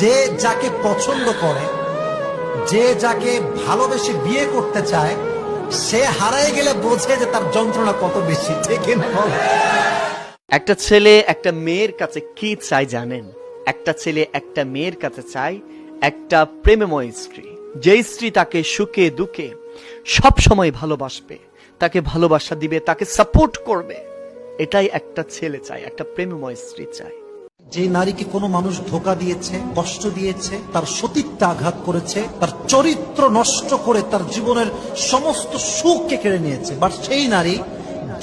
যে যাকে পছন্দ করে, যে যাকে ভালোবেসে বিয়ে করতে চায়, সে হারাই গেলে বোঝে যে তার যন্ত্রণা কত বেশি। একটা ছেলে একটা মেয়ের কাছে কি চাই জানেন? একটা ছেলে একটা মেয়ের কাছে চায় একটা প্রেমময় স্ত্রী। যে স্ত্রী তাকে সুখে, দুঃখে, সব সময় ভালোবাসবে, তাকে ভালোবাসা দিবে, তাকে সাপোর্ট করবে, এটাই একটা ছেলে চায়, একটা প্রেমময় স্ত্রী চায়। যে নারীকে কোনো মানুষ ধোকা দিয়েছে, কষ্ট দিয়েছে, তার সতীত্বে আঘাত করেছে, তার চরিত্র নষ্ট করে তার জীবনের সমস্ত সুখকে কেড়ে নিয়েছে। বাট সেই নারী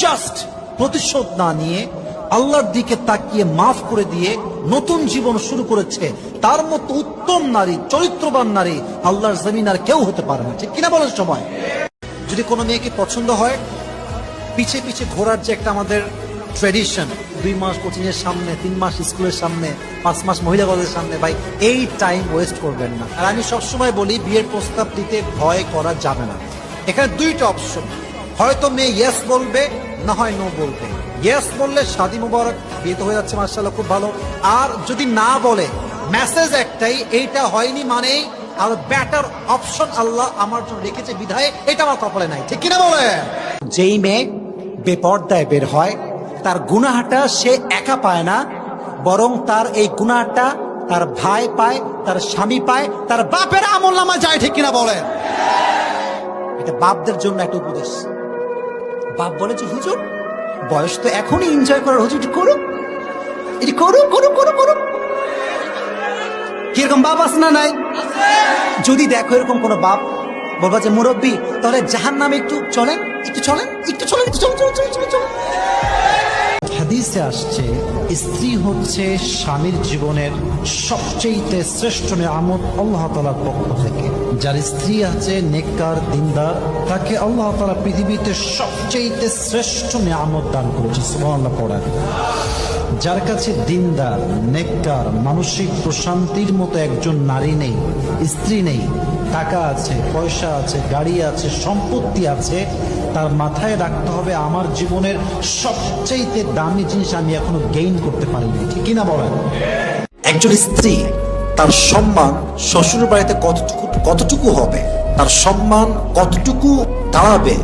জাস্ট প্রতিশোধ না নিয়ে আল্লাহর দিকে তাকিয়ে মাফ করে দিয়ে নতুন জীবন শুরু করেছে। তার মতো উত্তম নারী, চরিত্রবান নারী আল্লাহর জমিন আর কেউ হতে পারে না। ঠিক কিনা বলেন সময় যদি কোনো মেয়েকে পছন্দ হয়, পিছে পিছে ঘোরার যে একটা আমাদের ট্রেডিশন দুই মাস কোচিং এর সামনে, তিন মাস স্কুলের সামনে, পাঁচ মাস মহিলা কলেজের সামনে, ভাই, এই টাইম ওয়েস্ট করবেন না। আর আমি সবসময় বলি, বিয়ের প্রস্তাব দিতে ভয় করা যাবে না। এখানে দুইটা অপশন হয়তো মেয়ে ইয়েস বলবে, না হয় নো বলবে। ইয়েস বললে শাদি মুবারক, বিয়ে তো হয়ে যাচ্ছে মার্শাল্লাহ খুব ভালো। আর যদি না বলে মেসেজ একটাই, এইটা হয়নি মানেই আর ব্যাটার অপশন আল্লাহ আমার জন্য রেখেছে বিধায়, এটা আমার কপালে নাই। ঠিক কিনা বলে যেই মেয়ে বেপর্দায় বের হয় তার গুনাহাটা সে একা পায় না, বরং তার এই গুনাহাটা তার ভাই পায়, তার স্বামী পায়, তার বাপের আমল নামা যায় ঠিক কিনা বলেন? এটা বাপদের জন্য একটা উপদেশ। বাপ বলে যে, হুজুর, বয়স তো এখনই এনজয় করার, হুজুর করুক। এটি করুক করুক করুক করুক। কীরকম বাপ আছে না নাই? যদি দেখো এরকম কোনো বাপ, বলবা যে, মুরব্বী, তাহলে জাহান নামে একটু চলেন একটু চলেন একটু চলেন একটু চলেন চলেন চলেন চলেন চলেন। হাদিসে আসছে, স্ত্রী হচ্ছে স্বামীর জীবনের সবচেয়ে শ্রেষ্ঠ নিয়ামত আল্লাহ তালার পক্ষ থেকে। যার স্ত্রী আছে নেককার, দিনদার, তাকে আল্লাহ তালা পৃথিবীতে সবচেয়ে শ্রেষ্ঠ নিয়ামত দান করেছে, সুবহানাল্লাহ পড়ার যার কাছে দিনদার, নেককার, মানসিক প্রশান্তির মতো একজন নারী নেই, স্ত্রী নেই টাকা আছে, পয়সা আছে, গাড়ি আছে, সম্পত্তি আছে, তার মাথায় রাখতে হবে আমার জীবনের সবচাইতে দামি জিনিস আমি এখনও গেইন করতে পারিনি। ঠিক কিনা বলেন? একজন স্ত্রী, তার সম্মান শ্বশুর বাড়িতে কতটুকু কতটুকু হবে? তার সম্মান কতটুকু দাঁড়াবে?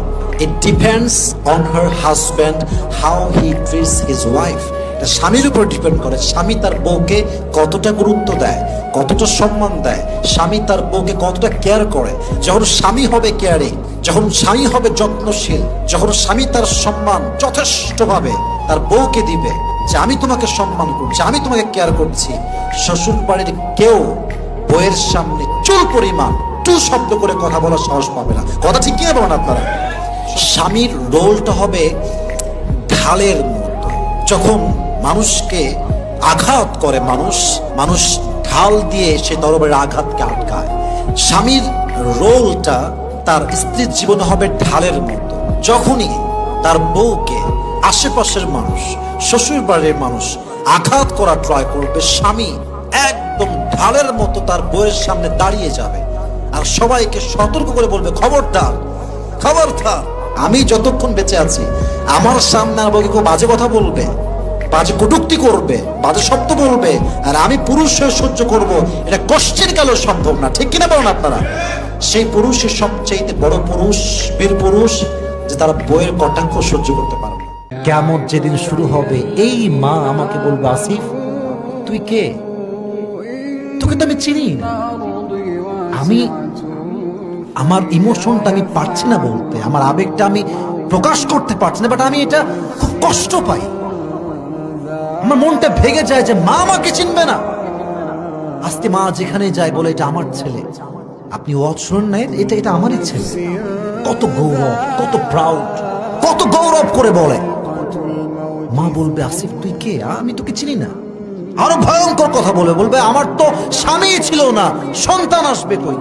It depends on her husband how he treats his wife এটা স্বামীর উপর ডিপেন্ড করে। স্বামী তার বউকে কতটা গুরুত্ব দেয়, কতটা সম্মান দেয়, স্বামী তার বউকে কতটা কেয়ার করে। যখন স্বামী হবে কেয়ারিং যখন স্বামী হবে যত্নশীল, যখন স্বামী তার সম্মান যথেষ্টভাবে তার বউকে দিবে, যে আমি তোমাকে সম্মান করছি, আমি তোমাকে কেয়ার করছি, শ্বশুর বাড়ির কেউ বইয়ের সামনে চুল পরিমাণ টু শব্দ করে কথা বলার সাহস পাবে না। কথা ঠিক কিনা বলেন আপনারা? স্বামীর রোলটা হবে ঢালের মতো। যখন মানুষকে আঘাত করে মানুষ মানুষ ঢাল দিয়ে সে তরবারের আঘাতকে আটকায়। স্বামীর রোলটা তার স্ত্রীর জীবনে হবে ঢালের মতো। যখনই তার বউকে আশেপাশের মানুষ শ্বশুর বাড়ির মানুষ আঘাত করা ট্রয় করবে, স্বামী একদম ঢালের মতো তার বউয়ের সামনে দাঁড়িয়ে যাবে আর সবাইকে সতর্ক করে বলবে, খবরদার খবরদার, আমি যতক্ষণ বেঁচে আছি, আমার সামনে আর বউকে কেউ বাজে কথা বলবে? বাজে কটুক্তি করবে, বাজে শব্দ বলবে, আর আমি পুরুষ হয়ে সহ্য করব, এটা কষ্টের কালেও সম্ভব না। ঠিক কিনা বলেন আপনারা? সেই পুরুষের সবচেয়ে বড় পুরুষ, বীর পুরুষ, যে তারা বইয়ের কটাক্ষ সহ্য করতে পারবে কেমন যেদিন শুরু হবে, এই মা আমাকে বলবে, আসিফ, তুই কে? তোকে তো আমি চিনি আমি, আমার ইমোশনটা আমি পারছি না বলতে, আমার আবেগটা আমি প্রকাশ করতে পারছি না বাট আমি এটা খুব কষ্ট পাই। আমার মনটা ভেঙে যায় যে মা আমাকে চিনবে না। আজকে মা যেখানে যায় বলে, এটা আমার ছেলে। আপনি ওয়াচ শুনুন এটা এটা আমারই ছেলে। কত গৌরব, কত প্রাউড কত গৌরব করে বলে। মা বলবে, আসিফ, তুই কে? আমি তোকে চিনি না। আরও ভয়ঙ্কর কথা বলে, বলবে, আমার তো স্বামী ছিল না, সন্তান আসবে কই?